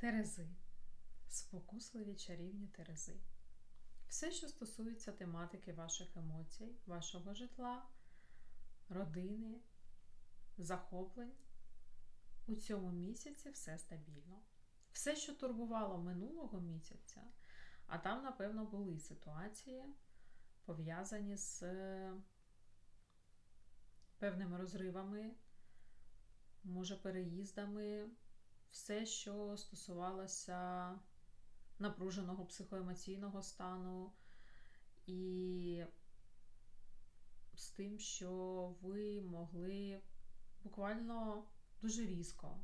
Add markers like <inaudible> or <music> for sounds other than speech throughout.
Терези. Спокусливі чарівні Терези. Все, що стосується тематики ваших емоцій, вашого житла, родини, захоплень, у цьому місяці все стабільно. Все, що турбувало минулого місяця, а там, напевно, були ситуації, пов'язані з е, певними розривами, може, переїздами, все, що стосувалося напруженого психоемоційного стану, і з тим, що ви могли буквально дуже різко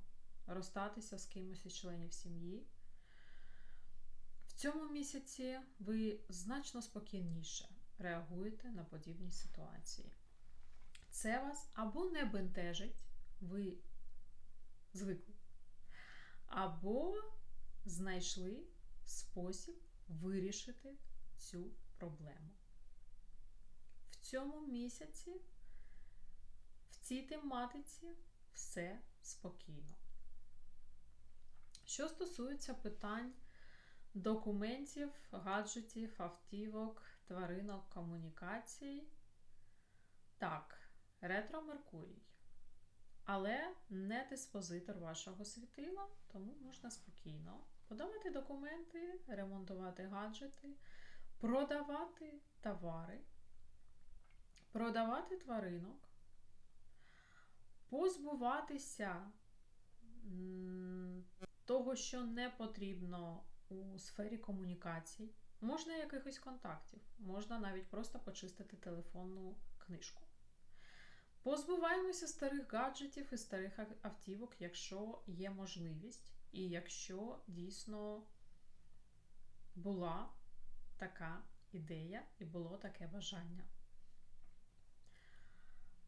розстатися з кимось із членів сім'ї. В цьому місяці ви значно спокійніше реагуєте на подібні ситуації. Це вас або не бентежить, ви звикли, або знайшли спосіб вирішити цю проблему. В цьому місяці, в цій тематиці все спокійно. Що стосується питань документів, гаджетів, автівок, тваринок, комунікацій, так, ретро Меркурій. Але не диспозитор вашого світила, тому можна спокійно подавати документи, ремонтувати гаджети, продавати товари, продавати тваринок, позбуватися того, що не потрібно у сфері комунікацій. Можна якихось контактів, можна навіть просто почистити телефонну книжку. Позбуваємося старих гаджетів і старих автівок, якщо є можливість, і якщо дійсно була така ідея і було таке бажання.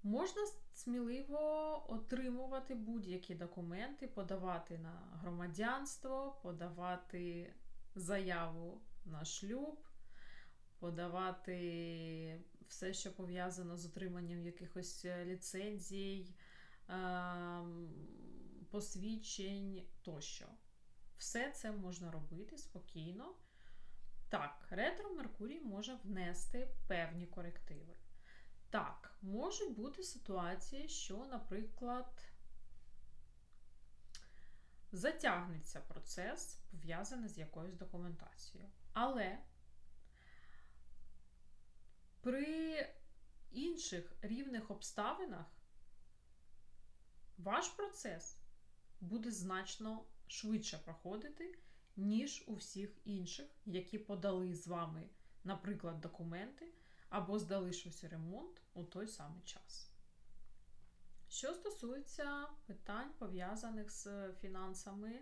Можна сміливо отримувати будь-які документи, подавати на громадянство, подавати заяву на шлюб, подавати все, що пов'язано з отриманням якихось ліцензій, ем, посвідчень тощо. Все це можна робити спокійно. Так, ретро Меркурій може внести певні корективи. Так, можуть бути ситуації, що, наприклад, затягнеться процес, пов'язаний з якоюсь документацією. Але при інших рівних обставинах ваш процес буде значно швидше проходити, ніж у всіх інших, які подали з вами, наприклад, документи або здали щось у ремонт у той самий час. Що стосується питань, пов'язаних з фінансами,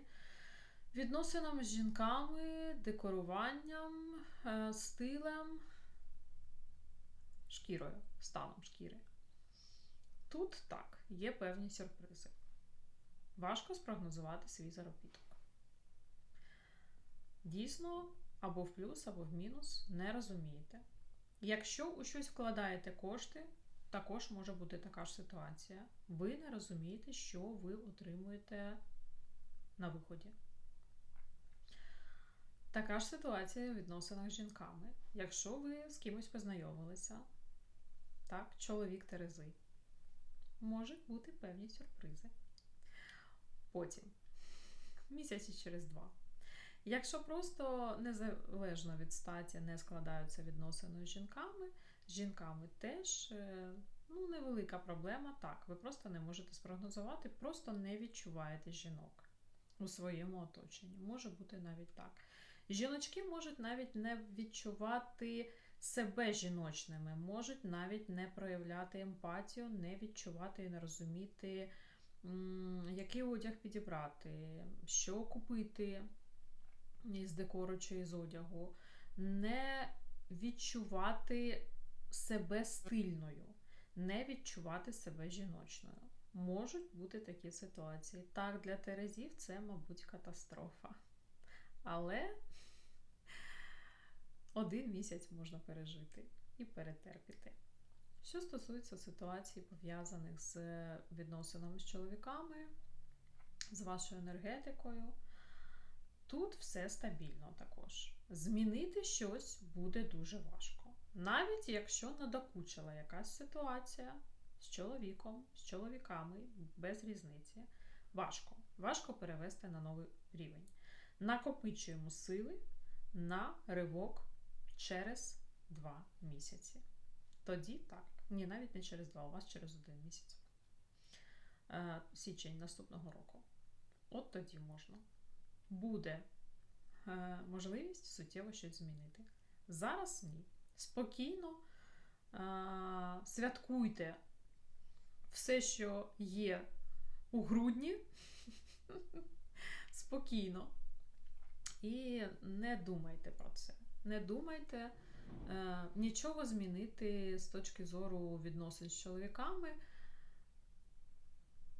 відносинами з жінками, декоруванням, е, стилем, шкірою, станом шкіри. Тут так, є певні сюрпризи. Важко спрогнозувати свій заробіток. Дійсно, або в плюс, або в мінус, не розумієте. Якщо у щось вкладаєте кошти, також може бути така ж ситуація. Ви не розумієте, що ви отримуєте на виході. Така ж ситуація у відносинах з жінками. Якщо ви з кимось познайомилися, так, чоловік Терези, можуть бути певні сюрпризи. Потім, місяці через два. Якщо просто незалежно від статі не складаються відносини з жінками, з жінками теж е, ну, невелика проблема. Так, ви просто не можете спрогнозувати, просто не відчуваєте жінок у своєму оточенні. Може бути навіть так. Жіночки можуть навіть не відчувати себе жіночними, можуть навіть не проявляти емпатію, не відчувати і не розуміти, який одяг підібрати, що купити із декору чи із одягу, не відчувати себе стильною, не відчувати себе жіночною. Можуть бути такі ситуації. Так, для Терезів це, мабуть, катастрофа. Але один місяць можна пережити і перетерпіти. Що стосується ситуацій, пов'язаних з відносинами з чоловіками, з вашою енергетикою, тут все стабільно також. Змінити щось буде дуже важко. Навіть якщо надокучила якась ситуація з чоловіком, з чоловіками, без різниці, важко. Важко перевести на новий рівень. Накопичуємо сили на ривок через 2 місяці. Тоді так. Ні, навіть не через 2, у вас через один місяць. Е, Січень наступного року. От тоді можна. Буде е, можливість суттєво щось змінити. Зараз ні. Спокійно е, святкуйте все, що є у грудні. <laughs> Спокійно. І не думайте про це. Не думайте е, нічого змінити з точки зору відносин з чоловіками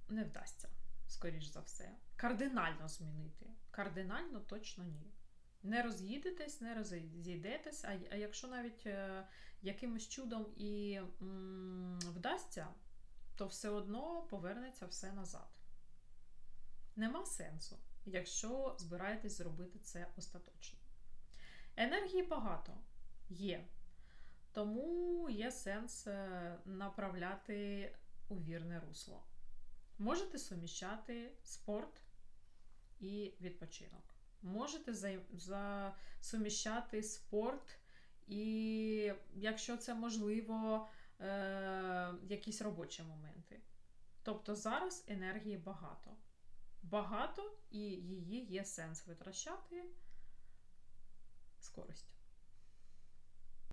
не вдасться, скоріш за все. Кардинально змінити. Кардинально точно ні. Не роз'їдетесь, не розійдетесь, а, а якщо навіть е, якимось чудом і м, вдасться, то все одно повернеться все назад. Нема сенсу, якщо збираєтесь зробити це остаточно. Енергії багато є, тому є сенс е, направляти у вірне русло. Можете суміщати спорт і відпочинок. Можете за, за, суміщати спорт і, якщо це можливо, е, якісь робочі моменти. Тобто зараз енергії багато. Багато і її є сенс витрачати з користю.